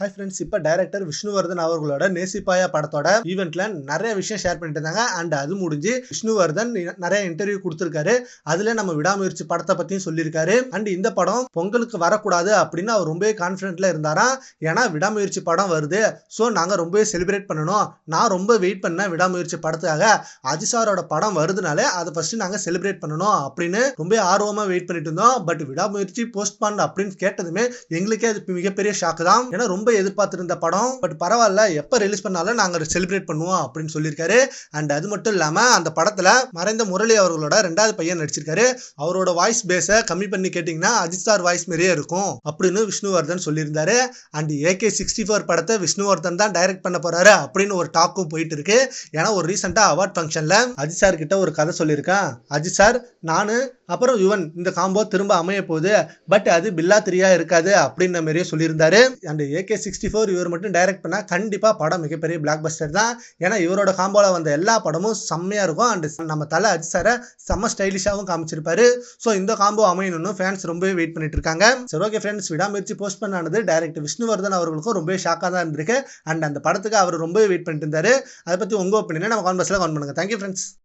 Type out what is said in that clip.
Hi friends இப்போ director Vishnuvardhan அவர்களோட நேசிப்பாயா படத்தோட ஈவெண்ட்ல நிறைய விஷயம் ஷேர் பண்ணிட்டு இருந்தாங்க. அண்ட் அது முடிஞ்சு விஷ்ணுவர்தன் நிறைய இன்டர்வியூ கொடுத்துருக்காரு. அதுல நம்ம விடாமுயற்சி படத்தை பத்தியும் சொல்லியிருக்காரு. அண்ட் இந்த படம் பொங்கலுக்கு வரக்கூடாது அப்படின்னு அவர் ரொம்பவே கான்ஃபிடென்ட்ல இருந்தாராம். ஏன்னா விடாமுயற்சி படம் வருது. ஸோ நாங்க ரொம்பவே செலிப்ரேட் பண்ணணும். நான் ரொம்ப வெயிட் பண்ணேன் விடாமுயற்சி படத்துக்காக. அஜிசாரோட படம் வருதுனாலே அதை ஃபர்ஸ்ட் நாங்க செலிப்ரேட் பண்ணணும் அப்படின்னு ரொம்ப ஆர்வமா வெயிட் பண்ணிட்டு இருந்தோம். பட் விடாமுயற்சி போஸ்ட் பண்ண அப்படின்னு கேட்டதுமே எங்களுக்கே அது மிகப்பெரிய ஷாக்கு தான். ஏன்னா ரொம்ப எதிர்பார்த்திருந்த படம் பட் பரவாயில்ல எப்போ ரிலீஸ் பண்ணாலும் நாங்கள் செலிப்ரேட் பண்ணுவோம் அப்படின்னு சொல்லியிருக்காரு. அண்ட் அது மட்டும் இல்லாமல் அந்த படத்தில் மறைந்த முரளி அவர்களோட ரெண்டாவது பையன் நடிச்சிருக்காரு. அவரோட வாய்ஸ் பேஸை கம்மி பண்ணி கேட்டிங்கன்னா அஜித் சார் வாய்ஸ் மாதிரியே இருக்கும் அப்படின்னு விஷ்ணுவர்தன் சொல்லியிருந்தாரு. அண்ட் ஏகே சிக்ஸ்டி ஃபோர் படத்தை விஷ்ணுவர்தன் தான் டைரக்ட் பண்ண போறாரு அப்படின்னு ஒரு டாக்கும் போயிட்டு இருக்கு. ஏன்னா ஒரு ரீசெண்டாக அவார்ட் ஃபங்க்ஷனில் அஜித் சார் கிட்ட ஒரு கதை சொல்லியிருக்கேன் அஜித் சார் நான் அப்புறம் யுவன் இந்த காம்போ திரும்ப அமைய போகுது. பட் அது பில்லா திரியா இருக்காது அப்படின்ற மாதிரியே சொல்லியிருந்தாரு. அண்ட் ஏகே சிக்ஸ்டி ஃபோர் இவர் மட்டும் டைரக்ட் பண்ணால் கண்டிப்பாக படம் மிகப்பெரிய பிளாக் பஸ்டர் தான். ஏன்னா இவரோட காம்போவில் வந்த எல்லா படமும் செம்மையாக இருக்கும். அண்ட் நம்ம தலை அஜித் சாரை செம்ம ஸ்டைலிஷாகவும் காமிச்சிருப்பாரு. ஸோ இந்த காம்போ அமையணும்னு ஃபேன்ஸ் ரொம்பவே வெயிட் பண்ணிட்டு இருக்காங்க. சரி ஓகே ஃப்ரெண்ட்ஸ் விடாமுயற்சி போஸ்ட் பண்ணானது டைரக்டர் விஷ்ணுவர்தன் அவர்களுக்கும் ரொம்பவே ஷாக்காக தான் இருந்திருக்கு. அண்ட் அந்த படத்துக்கு அவர் ரொம்பவே வெயிட் பண்ணிட்டு இருந்தாரு. அதை பற்றி உங்கள் ஒப்பீனியனை நம்ம கான்வர்ஸில் கான் பண்ணுங்க. Thank you friends